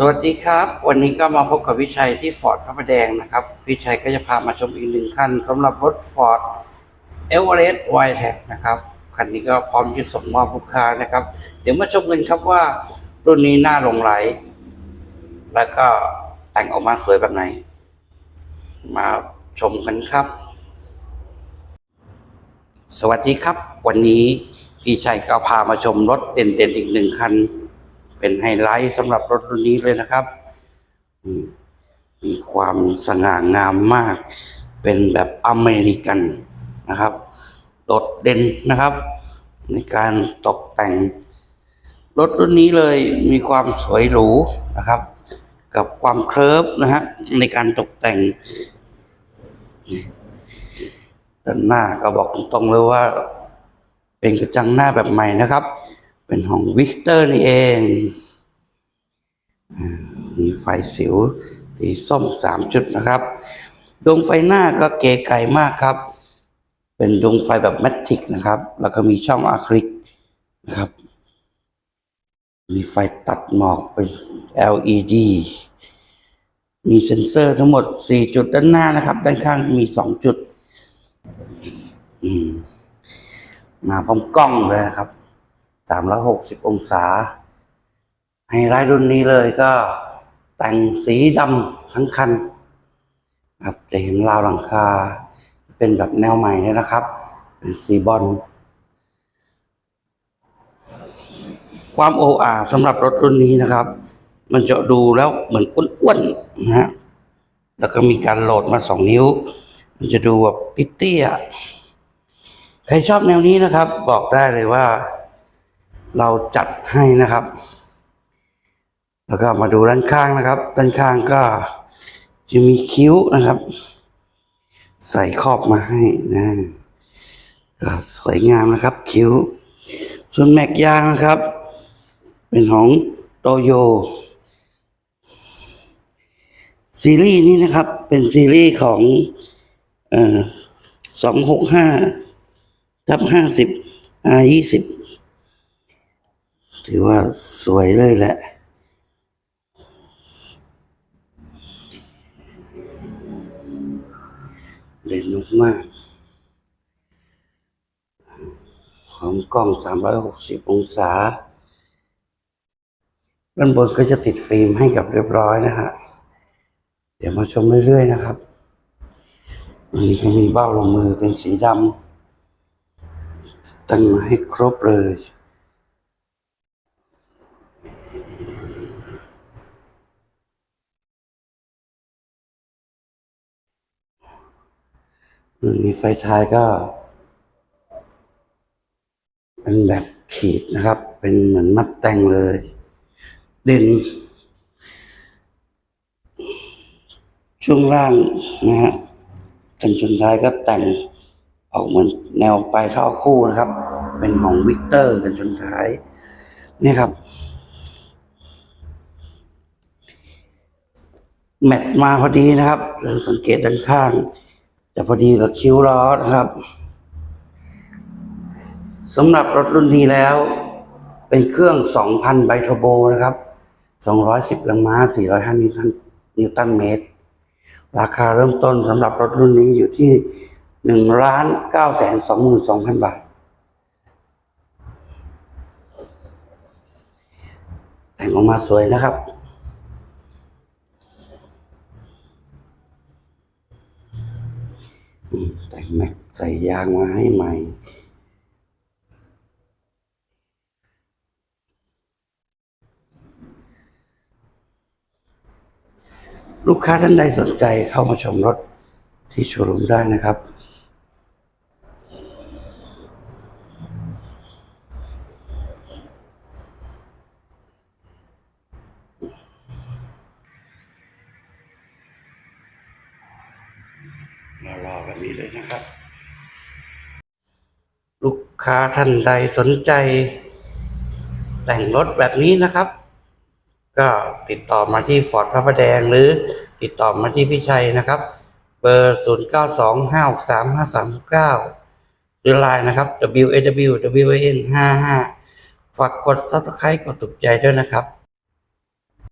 สวัสดีครับ วันนี้ก็มาพบกับวิชัยที่ฟอร์ดพระประแดงนะครับ วิชัยก็จะพามาชมอีกหนึ่งคันสำหรับรถฟอร์ดเอเวอเรสต์ไวแท็กนะครับ คันนี้ก็พร้อมจะส่งมอบลูกค้านะครับ เดี๋ยวมาชมกันครับว่า รุ่นนี้น่าหลงไหล แล้วก็แต่งออกมาสวยแบบไหน มาชมกันครับ สวัสดีครับ วันนี้พี่ชัยก็พามาชมรถเด่นๆอีกหนึ่งคัน เป็นไฮไลท์สำหรับรถรุ่นนี้เลยนะครับมมีความสง่างามมาก เป็นแบบอเมริกันนะครับ โดดเด่นนะครับ ในการตกแต่ง รถรุ่นนี้เลยมีความสวยหรูนะครับ กับความเคลิบนะฮะในการตกแต่งด้านหน้าก็บอกตรงๆเลยว่า เป็นกระจังหน้าแบบใหม่นะครับ เป็นของวิกเตอร์นี่เอง มีไฟสิว สีส้มสามจุดนะครับ ดวงไฟหน้าก็เก๋ไก่มากครับ เป็นดวงไฟแบบแมทริกนะครับ แล้วก็มีช่องอะคริลิกนะครับ มีไฟตัดหมอกเป็น LED มีเซ็นเซอร์ทั้งหมด 4 จุดด้านหน้านะครับ ด้านข้างมี 2 จุด อืมมาพร้อมกล้องเลยนะครับ 360 องศาไฮไลท์รุ่นนี้เลยก็แต่งสีดำทั้งคันครับจะเห็นราวหลังคา เป็นแบบแนวใหม่เลยนะครับ เป็นสีบอลความโออาสำหรับรถรุ่นนี้นะครับ มันจะดูแล้วเหมือนอ้วนๆนะฮะแล้วก็มีการโหลดมาสองนิ้ว มันจะดูแบบติเตี้ยใครชอบแนวนี้นะครับ บอกได้เลยว่า เราจัดให้นะครับ แล้วก็มาดูด้านข้างนะครับ ด้านข้างก็จะมีคิ้วนะครับ ใส่ครอบมาให้นะก็สวยงามนะครับ คิ้ว ส่วนแม็กยางนะครับ เป็นของโตโย ซีรีส์นี้นะครับ เป็นซีรีส์ของสองหกห้าทับห้าสิบอายี่สิบ ถือว่าสวยเลยแหละ เด่นมาก ของกล้อง 360 องศา ด้านบนก็จะติดฟิล์มให้กับเรียบร้อยนะฮะ เดี๋ยวมาชมเรื่อย ๆ นะครับอันนี้ก็มีเบ้าลงมือเป็นสีดำตั้งมาให้ครบเลย มีไฟท้ายก็เป็นแบบขีดนะครับ เป็นเหมือนมัดแต่งเลย เด่น ช่วงล่างนะฮะกันชนท้ายก็แต่งออกเหมือนแนวปลายท่อคู่นะครับ เป็นของวิกเตอร์กันชนท้าย นี่ครับ แมทมาพอดีนะครับสังเกตด้านข้าง จะพอดีกับคิ้วล้อนะครับสำหรับรถรุ่นนี้แล้ว เป็นเครื่อง 2,000 ไบทโบนะครับ 210แรงม้า 405 นิวตันนิวตันเมตร ราคาเริ่มต้นสำหรับรถรุ่นนี้อยู่ที่ 1,922,000 บาท แต่งออกมาสวยนะครับ ใส่แม็กใส่ยางมาให้ใหม่ ลูกค้าท่านใดสนใจเข้ามาชมรถที่โชว์รูมได้นะครับ รอแบบนี้เลยนะครับ ลูกค้าท่านใดสนใจ แต่งรถแบบนี้นะครับ ก็ติดต่อมาที่ฟอร์ดพระประแดงหรือติดต่อมาที่พี่ชัยนะครับ เบอร์ 0 9 2 5 6 3 5 3 9หรือไลน์นะครับ w a w w n 5 5ฝากกด subscribe กดถูกใจด้วยนะครับ